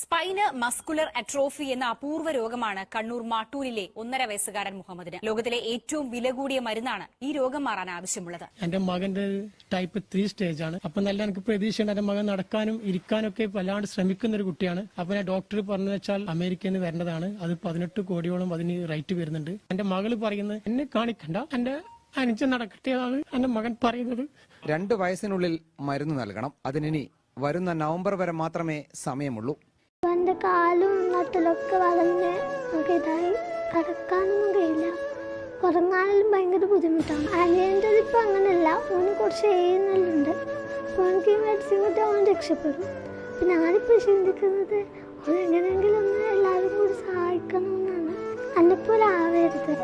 Spine muscular atrophy എന്ന അപൂർവ രോഗമാണ് കണ്ണൂർ മാട്ടൂരിലെ ഒന്നര വയസ്സുകാരൻ മുഹമ്മദിന്. ലോകത്തിലെ ഏറ്റവും വില കൂടിയ മരുന്നാണ് ഈ രോഗം മാറാൻ ആവശ്യമുള്ളത്. എന്റെ മകന്റെ ടൈപ്പ് ത്രീ സ്റ്റേജ് ആണ്. അപ്പൊ നല്ല എനിക്ക് പ്രതീക്ഷയുണ്ട് എന്റെ മകൻ നടക്കാനും ഇരിക്കാനും ഒക്കെ വല്ലാണ്ട് ശ്രമിക്കുന്ന ഒരു കുട്ടിയാണ്. അപ്പൊ ഞാൻ ഡോക്ടർ പറഞ്ഞു വെച്ചാൽ അമേരിക്കയിൽ നിന്ന് വരേണ്ടതാണ് അത് പതിനെട്ട് കോടിയോളം അതിന് റേറ്റ് വരുന്നുണ്ട്. എന്റെ മകൾ പറയുന്നത് എന്നെ കാണിക്കണ്ട. എന്റെ അനുജൻ നടക്കട്ടെ എന്റെ മകൻ പറയുന്നത്. രണ്ട് വയസ്സിനുള്ളിൽ മരുന്ന് നൽകണം. അതിനി വരുന്ന നവംബർ വരെ മാത്രമേ സമയമുള്ളൂ. എന്റെ കാലും നട്ടിലൊക്കെ വളഞ്ഞ് നമുക്ക് ഇതായി കിടക്കാനൊന്നും കഴിയില്ല. ഉറങ്ങാനും ഭയങ്കര ബുദ്ധിമുട്ടാണ്. അനിയന്റെ ഇപ്പം അങ്ങനെയല്ല ഓന് കുറച്ച് അപ്പോൾ എനിക്ക് ഈ മെഡിസിൻ കിട്ടി രക്ഷപ്പെടും. അപ്പം ഞാനിപ്പോൾ ചിന്തിക്കുന്നത് ഓൻ എങ്ങനെയെങ്കിലും ഒന്ന് എല്ലാവരും കൂടി സഹായിക്കണമെന്നാണ്. എന്നെപ്പോലെ ആവരുത്.